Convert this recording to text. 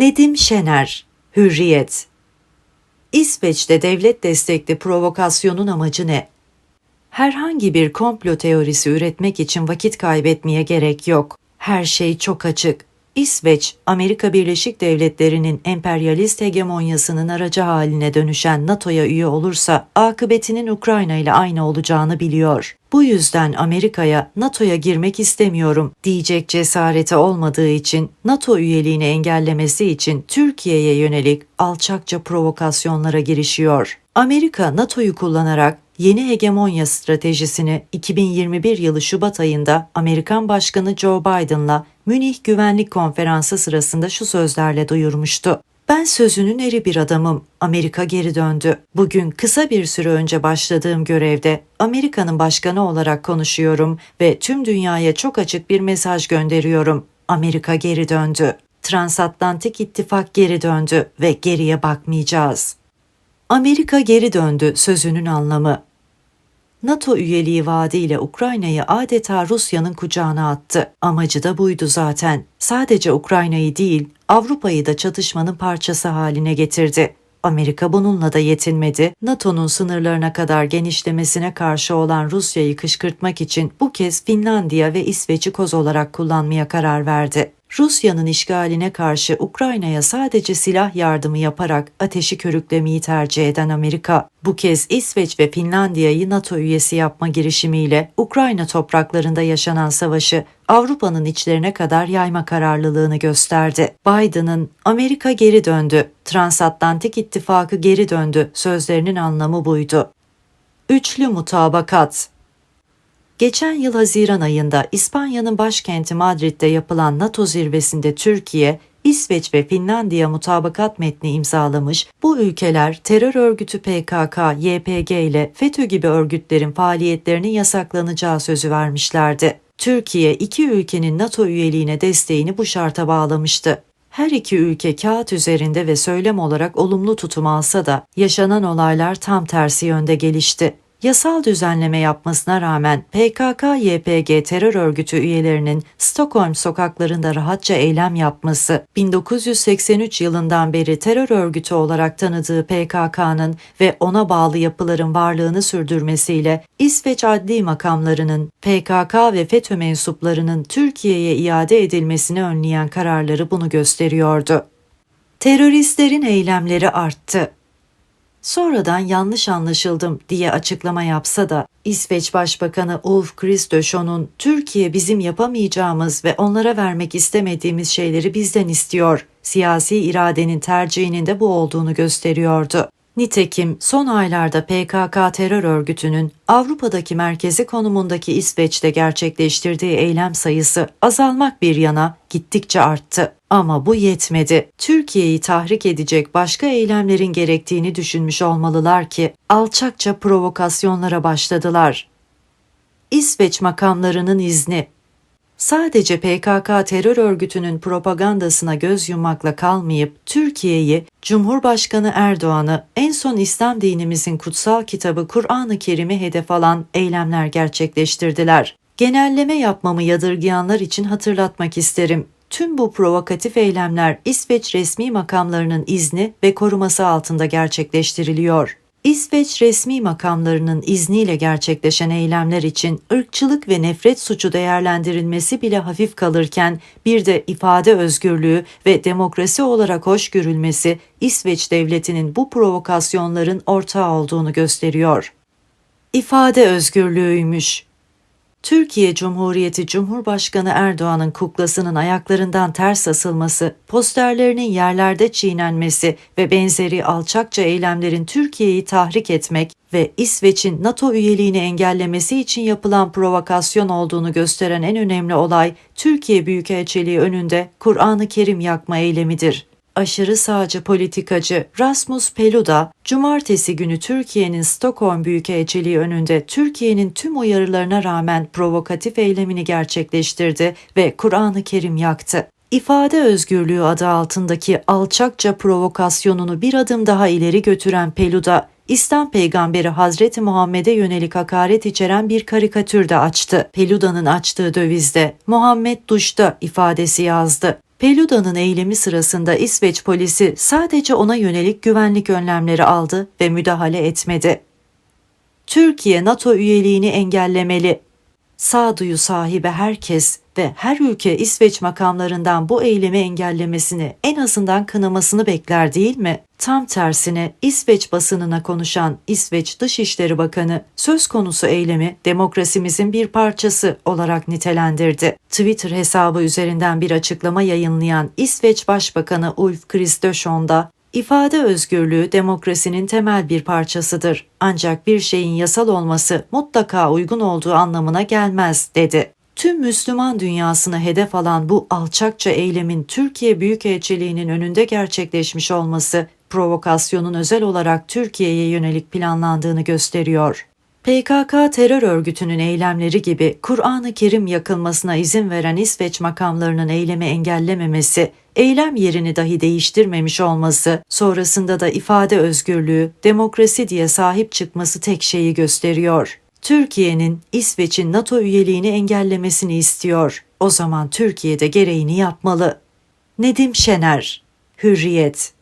Nedim Şener, Hürriyet İsveç'te devlet destekli provokasyonun amacı ne? Herhangi bir komplo teorisi üretmek için vakit kaybetmeye gerek yok. Her şey çok açık. İsveç, Amerika Birleşik Devletleri'nin emperyalist hegemonyasının aracı haline dönüşen NATO'ya üye olursa akıbetinin Ukrayna ile aynı olacağını biliyor. Bu yüzden Amerika'ya NATO'ya girmek istemiyorum diyecek cesareti olmadığı için NATO üyeliğini engellemesi için Türkiye'ye yönelik alçakça provokasyonlara girişiyor. Amerika NATO'yu kullanarak yeni hegemonya stratejisini 2021 yılı Şubat ayında Amerikan Başkanı Joe Biden'la Münih Güvenlik Konferansı sırasında şu sözlerle duyurmuştu. Ben sözünün eri bir adamım. Amerika geri döndü. Bugün kısa bir süre önce başladığım görevde Amerika'nın başkanı olarak konuşuyorum ve tüm dünyaya çok açık bir mesaj gönderiyorum. Amerika geri döndü. Transatlantik İttifak geri döndü ve geriye bakmayacağız. Amerika geri döndü sözünün anlamı. NATO üyeliği vaadiyle Ukrayna'yı adeta Rusya'nın kucağına attı. Amacı da buydu zaten. Sadece Ukrayna'yı değil, Avrupa'yı da çatışmanın parçası haline getirdi. Amerika bununla da yetinmedi. NATO'nun sınırlarına kadar genişlemesine karşı olan Rusya'yı kışkırtmak için bu kez Finlandiya ve İsveç'i koz olarak kullanmaya karar verdi. Rusya'nın işgaline karşı Ukrayna'ya sadece silah yardımı yaparak ateşi körüklemeyi tercih eden Amerika, bu kez İsveç ve Finlandiya'yı NATO üyesi yapma girişimiyle Ukrayna topraklarında yaşanan savaşı Avrupa'nın içlerine kadar yayma kararlılığını gösterdi. Biden'ın Amerika geri döndü, Transatlantik İttifakı geri döndü sözlerinin anlamı buydu. Üçlü mutabakat Geçen yıl Haziran ayında İspanya'nın başkenti Madrid'de yapılan NATO zirvesinde Türkiye, İsveç ve Finlandiya mutabakat metni imzalamış, bu ülkeler terör örgütü PKK, YPG ile FETÖ gibi örgütlerin faaliyetlerinin yasaklanacağı sözü vermişlerdi. Türkiye iki ülkenin NATO üyeliğine desteğini bu şarta bağlamıştı. Her iki ülke kağıt üzerinde ve söylem olarak olumlu tutum alsa da yaşanan olaylar tam tersi yönde gelişti. Yasal düzenleme yapmasına rağmen PKK-YPG terör örgütü üyelerinin Stockholm sokaklarında rahatça eylem yapması, 1983 yılından beri terör örgütü olarak tanıdığı PKK'nın ve ona bağlı yapıların varlığını sürdürmesiyle İsveç adli makamlarının PKK ve FETÖ mensuplarının Türkiye'ye iade edilmesini önleyen kararları bunu gösteriyordu. Teröristlerin eylemleri arttı. Sonradan yanlış anlaşıldım diye açıklama yapsa da İsveç Başbakanı Ulf Kristersson'un Türkiye bizim yapamayacağımız ve onlara vermek istemediğimiz şeyleri bizden istiyor. Siyasi iradenin tercihinin de bu olduğunu gösteriyordu. Nitekim son aylarda PKK terör örgütünün Avrupa'daki merkezi konumundaki İsveç'te gerçekleştirdiği eylem sayısı azalmak bir yana gittikçe arttı. Ama bu yetmedi. Türkiye'yi tahrik edecek başka eylemlerin gerektiğini düşünmüş olmalılar ki alçakça provokasyonlara başladılar. İsveç makamlarının izni sadece PKK terör örgütünün propagandasına göz yummakla kalmayıp Türkiye'yi, Cumhurbaşkanı Erdoğan'ı en son İslam dinimizin kutsal kitabı Kur'an-ı Kerim'i hedef alan eylemler gerçekleştirdiler. Genelleme yapmamı yadırgayanlar için hatırlatmak isterim. Tüm bu provokatif eylemler İsveç resmi makamlarının izni ve koruması altında gerçekleştiriliyor. İsveç resmi makamlarının izniyle gerçekleşen eylemler için ırkçılık ve nefret suçu değerlendirilmesi bile hafif kalırken bir de ifade özgürlüğü ve demokrasi olarak hoş görülmesi İsveç devletinin bu provokasyonların ortağı olduğunu gösteriyor. İfade özgürlüğüymüş. Türkiye Cumhuriyeti Cumhurbaşkanı Erdoğan'ın kuklasının ayaklarından ters asılması, posterlerinin yerlerde çiğnenmesi ve benzeri alçakça eylemlerin Türkiye'yi tahrik etmek ve İsveç'in NATO üyeliğini engellemesi için yapılan provokasyon olduğunu gösteren en önemli olay Türkiye Büyükelçiliği önünde Kur'an-ı Kerim yakma eylemidir aşırı sağcı politikacı Rasmus Peluda, cumartesi günü Türkiye'nin Stockholm Büyükelçiliği önünde Türkiye'nin tüm uyarılarına rağmen provokatif eylemini gerçekleştirdi ve Kur'an-ı Kerim yaktı. İfade özgürlüğü adı altındaki alçakça provokasyonunu bir adım daha ileri götüren Peluda, İslam peygamberi Hazreti Muhammed'e yönelik hakaret içeren bir karikatür de açtı. Peluda'nın açtığı dövizde Muhammed duşta ifadesi yazdı. Peluda'nın eylemi sırasında İsveç polisi sadece ona yönelik güvenlik önlemleri aldı ve müdahale etmedi. Türkiye NATO üyeliğini engellemeli. Sağduyu sahibi herkes ve her ülke İsveç makamlarından bu eylemi engellemesini, en azından kınamasını bekler değil mi? Tam tersine İsveç basınına konuşan İsveç Dışişleri Bakanı söz konusu eylemi demokrasimizin bir parçası olarak nitelendirdi. Twitter hesabı üzerinden bir açıklama yayınlayan İsveç Başbakanı Ulf Kristersson da İfade özgürlüğü demokrasinin temel bir parçasıdır. Ancak bir şeyin yasal olması mutlaka uygun olduğu anlamına gelmez, dedi. Tüm Müslüman dünyasını hedef alan bu alçakça eylemin Türkiye Büyükelçiliği'nin önünde gerçekleşmiş olması provokasyonun özel olarak Türkiye'ye yönelik planlandığını gösteriyor. PKK terör örgütünün eylemleri gibi Kur'an-ı Kerim yakılmasına izin veren İsveç makamlarının eylemi engellememesi, eylem yerini dahi değiştirmemiş olması, sonrasında da ifade özgürlüğü, demokrasi diye sahip çıkması tek şeyi gösteriyor. Türkiye'nin İsveç'in NATO üyeliğini engellemesini istiyor. O zaman Türkiye de gereğini yapmalı. Nedim Şener, Hürriyet